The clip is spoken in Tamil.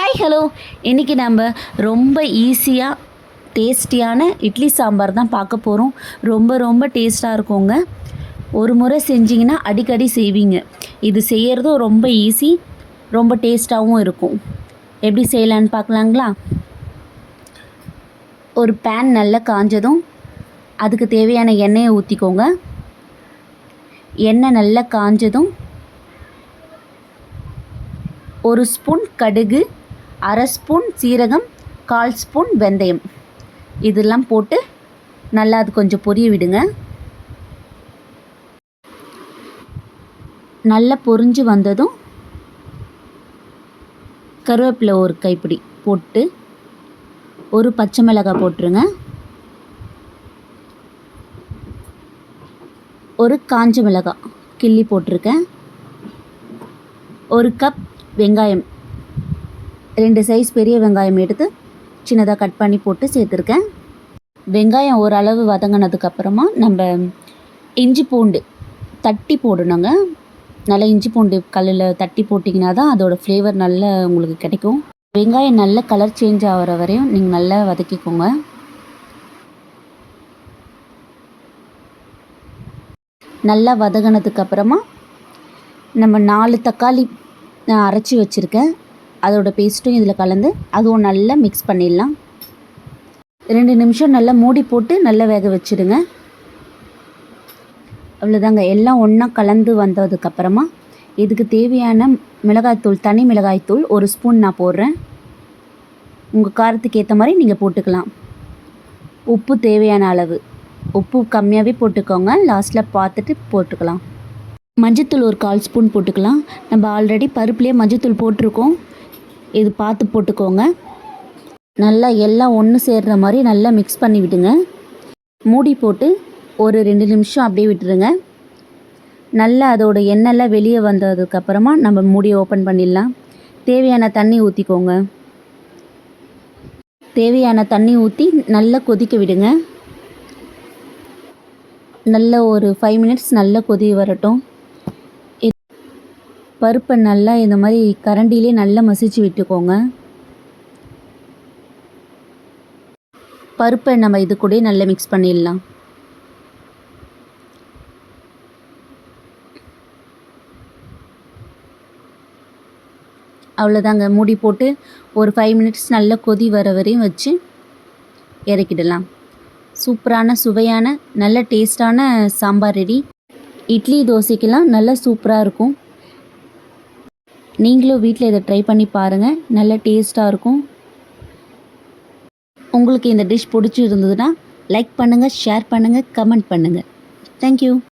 ஹாய் ஹலோ இன்றைக்கி நம்ம ரொம்ப ஈஸியாக டேஸ்டியான இட்லி சாம்பார் தான் பார்க்க போகிறோம் ரொம்ப ரொம்ப டேஸ்ட்டாக இருக்குங்க. ஒரு முறை செஞ்சிங்கன்னா அடிக்கடி செய்வீங்க. இது செய்கிறதும் ரொம்ப ஈஸி ரொம்ப டேஸ்ட்டாகவும் இருக்கும். எப்படி செய்யலான்னு பார்க்கலாங்களா? ஒரு பேன் நல்லா காஞ்சதும் அதுக்கு தேவையான எண்ணெயை ஊற்றிக்கோங்க எண்ணெய் நல்லா காஞ்சதும் ஒரு ஸ்பூன் கடுகு அரை ஸ்பூன் சீரகம் கால் ஸ்பூன் வெந்தயம். இதெல்லாம் போட்டு நல்லா அது கொஞ்சம் பொரிய விடுங்க. நல்லா பொரிஞ்சு வந்ததும் கருவேப்பிலை ஒரு கைப்பிடி போட்டு ஒரு பச்சை மிளகாய் போட்டுருங்க. ஒரு காஞ்ச மிளகாய் கிள்ளி போட்டிருக்கேன். ஒரு கப் வெங்காயம் ரெண்டு சைஸ் பெரிய வெங்காயம் எடுத்து சின்னதாக கட் பண்ணி போட்டு சேர்த்துருக்கேன். வெங்காயம் ஓரளவு வதங்கினதுக்கப்புறமா நம்ம இஞ்சி பூண்டு தட்டி போடணுங்க. நல்லா இஞ்சி பூண்டு கல்லில் தட்டி போட்டிங்கன்னா தான் அதோடய ஃப்ளேவர் நல்ல உங்களுக்கு கிடைக்கும். வெங்காயம் நல்ல கலர் சேஞ்ச் ஆகிற வரையும் நீங்கள் நல்லா வதக்கிக்கோங்க. நல்லா வதங்கினதுக்கப்புறமா நம்ம நாலு தக்காளி அரைச்சி வச்சுருக்கேன். அதோட பேஸ்ட்டும் இதில் கலந்து அதுவும் நல்லா மிக்ஸ் பண்ணிடலாம். ரெண்டு நிமிஷம் நல்லா மூடி போட்டு நல்லா வேக வச்சுடுங்க. அவ்வளோதாங்க எல்லாம் ஒன்றா கலந்து வந்ததுக்கப்புறமா இதுக்கு தேவையான மிளகாய்த்தூள் தனி மிளகாய்த்தூள் ஒரு ஸ்பூன் நான் போடுறேன். உங்கள் காரத்துக்கு ஏற்ற மாதிரி நீங்கள் போட்டுக்கலாம். உப்பு தேவையான அளவு. உப்பு கம்மியாகவே போட்டுக்கோங்க. லாஸ்ட்டில் பார்த்துட்டு போட்டுக்கலாம். மஞ்சத்தூள் ஒரு கால் ஸ்பூன் போட்டுக்கலாம். நம்ம ஆல்ரெடி பருப்புலேயே மஞ்சத்தூள் போட்டிருக்கோம். இது பார்த்து போட்டுக்கோங்க. நல்லா எல்லாம் ஒன்று சேர்கிற மாதிரி நல்லா மிக்ஸ் பண்ணி விடுங்க. மூடி போட்டு ஒரு ரெண்டு நிமிஷம் அப்படியே விட்டுருங்க. நல்லா அதோட எண்ணெய்லாம் வெளியே வந்ததுக்கப்புறமா நம்ம மூடியை ஓப்பன் பண்ணிடலாம். தேவையான தண்ணி ஊற்றிக்கோங்க தேவையான தண்ணி ஊற்றி நல்லா கொதிக்க விடுங்க. நல்ல ஒரு ஃபைவ் மினிட்ஸ் நல்லா கொதி வரட்டும். பருப்பை நல்லா இந்த மாதிரி கரண்டிலே நல்லா மசிச்சு விட்டுக்கோங்க. பருப்பை நம்ம இது கூட நல்லா மிக்ஸ் பண்ணிடலாம். அவ்வளோதாங்க. மூடி போட்டு ஒரு ஃபைவ் மினிட்ஸ் நல்லா கொதி வர வரையும் வச்சு இறக்கிடலாம். சூப்பரான சுவையான நல்ல டேஸ்டான சாம்பார் ரெடி. இட்லி தோசைக்கெல்லாம் நல்லா சூப்பராக இருக்கும். நீங்களும் வீட்டில் இதை ட்ரை பண்ணி பாருங்கள் நல்ல டேஸ்ட்டாக இருக்கும். உங்களுக்கு இந்த டிஷ் பிடிச்சி இருந்ததுன்னா லைக் பண்ணுங்கள் ஷேர் பண்ணுங்கள் கமெண்ட் பண்ணுங்கள் தேங்க்யூ